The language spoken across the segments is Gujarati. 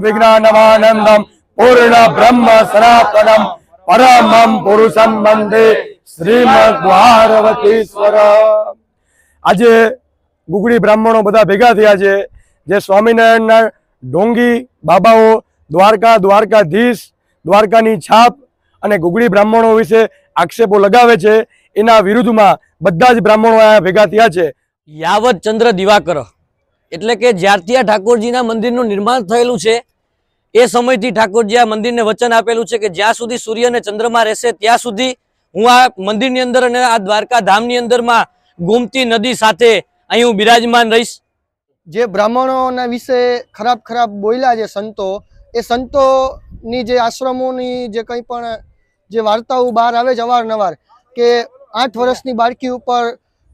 વિજ્ઞાનમાનંદમ પૂર્ણ બ્રહ્મ સનાતનમ પરમમ પુરુષમ વંદે શ્રીમદ દ્વારવતીશ્વર આજે ગુગળી બ્રાહ્મણો બધા ભેગા થયા છે જે સ્વામિનારાયણના ડોંગી બાબાઓ દ્વારકા દ્વારકાધીશ દ્વારકાની છાપ અને ગુગળી બ્રાહ્મણો વિશે આક્ષેપો લગાવે છે એના વિરુદ્ધમાં બધા જ બ્રાહ્મણો અહીંયા ભેગા થયા છે. યાવત ચંદ્ર દિવાકર. એટલે કે જ્યારથી આ ઠાકોરજીના મંદિરનું નિર્માણ થયેલું છે એ સમયથી ઠાકોરજી આ મંદિરને વચન આપેલું છે કે જ્યાં સુધી સૂર્ય અને ચંદ્રમાં રહેશે ત્યાં સુધી હું આ મંદિરની અંદર અને આ દ્વારકા ધામની અંદરમાં ગોમતી નદી સાથે અહીં હું બિરાજમાન રહીશ. જે બ્રાહ્મણોના વિશે ખરાબ ખરાબ બોલ્યા છે સંતો એ સંતોની જે આશ્રમોની જે કંઈ પણ જે વાર્તાઓ બહાર આવે છે અવારનવાર કે આઠ વર્ષની બાળકી ઉપર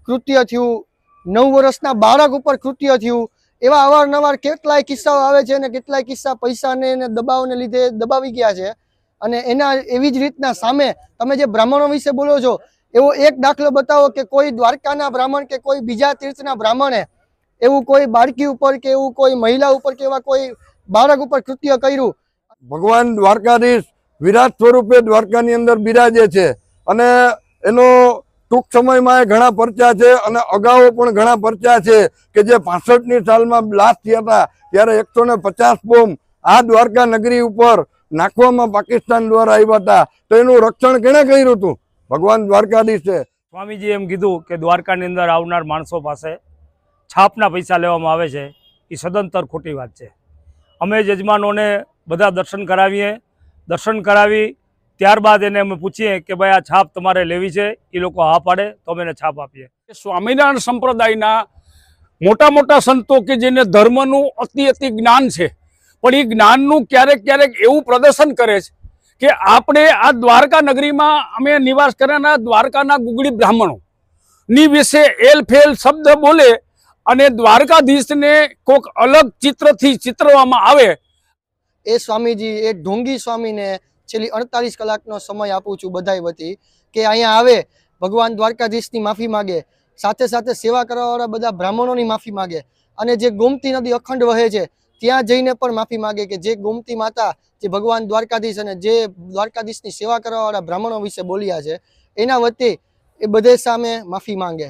કૃત્ય થયું, નવ વર્ષના બાળક ઉપર કૃત્ય થયું. એવા અવારનવાર કેટલાય કિસ્સાઓ આવે છે અને કેટલાય કિસ્સા પૈસાને અને દબાવને લીધે દબાવી ગયા છે. અને એના એવી જ રીતના સામે તમે જે બ્રાહ્મણો વિશે બોલો છો, એવો એક દાખલો બતાવો કે કોઈ દ્વારકાના બ્રાહ્મણ કે કોઈ બીજા તીર્થના બ્રાહ્મણે એવું કોઈ બાળકી ઉપર કે એવું કોઈ મહિલા ઉપર કે એવા કોઈ બાળક ઉપર કૃત્ય કર્યું? ભગવાન દ્વારકાધીશ વિરાટ સ્વરૂપે દ્વારકાની અંદર બિરાજે છે. અને એનો ટૂંક સમયમાં એ ઘણા પરચા છે અને અગાઉ પણ ઘણા પરચા છે કે જે પાસઠની સાલમાં બ્લાસ્ટ થયા હતા, ત્યારે એકસો ને પચાસ બોમ્બ આ દ્વારકા નગરી ઉપર નાખવામાં પાકિસ્તાન દ્વારા આવ્યા હતા. તો એનું રક્ષણ કેણે કર્યું હતું? ભગવાન દ્વારકાધીશે સ્વામીજી એમ કીધું કે દ્વારકાની અંદર આવનાર માણસો પાસે છાપના પૈસા લેવામાં આવે છે. એ સદંતર ખોટી વાત છે. અમે યજમાનોને બધા દર્શન કરાવીએ. દર્શન કરાવી ત્યારબાદ એને અમે પૂછીએ કે ભાઈ આ છાપ તમારે લેવી છે એ લોકો હા પાડે તો અમે એને છાપ આપીએ. સ્વામિનારાયણ સંપ્રદાયના મોટા મોટા સંતો કે જેને ધર્મનું અતિ અતિ જ્ઞાન છે પણ એ જ્ઞાનનું ક્યારેક ક્યારેક એવું પ્રદર્શન કરે છે કે આપણે આ દ્વારકા નગરીમાં અમે નિવાસ કર્યાના દ્વારકાના ગુગળી બ્રાહ્મણો. ની વિશે એલ ફેલ શબ્દ બોલે અને દ્વારકાધીશને કોઈક અલગ ચિત્રથી ચિત્રવામાં આવે. એ સ્વામીજી એ ઢોંગી સ્વામીને છેલ્લી અડતાલીસ કલાકનો સમય આપું છું બધાય વતી કે અહીંયા આવે, ભગવાન દ્વારકાધીશની માફી માગે, સાથે સાથે સેવા કરવાવાળા બધા બ્રાહ્મણોની માફી માગે, અને જે ગોમતી નદી અખંડ વહે છે, ત્યાં જઈને પણ માફી માગે કે જે ગોમતી માતા જે ભગવાન દ્વારકાધીશ અને જે દ્વારકાધીશની સેવા કરવાવાળા બ્રાહ્મણો વિશે બોલ્યા છે, એના વતી એ બધે સામે માફી માંગે.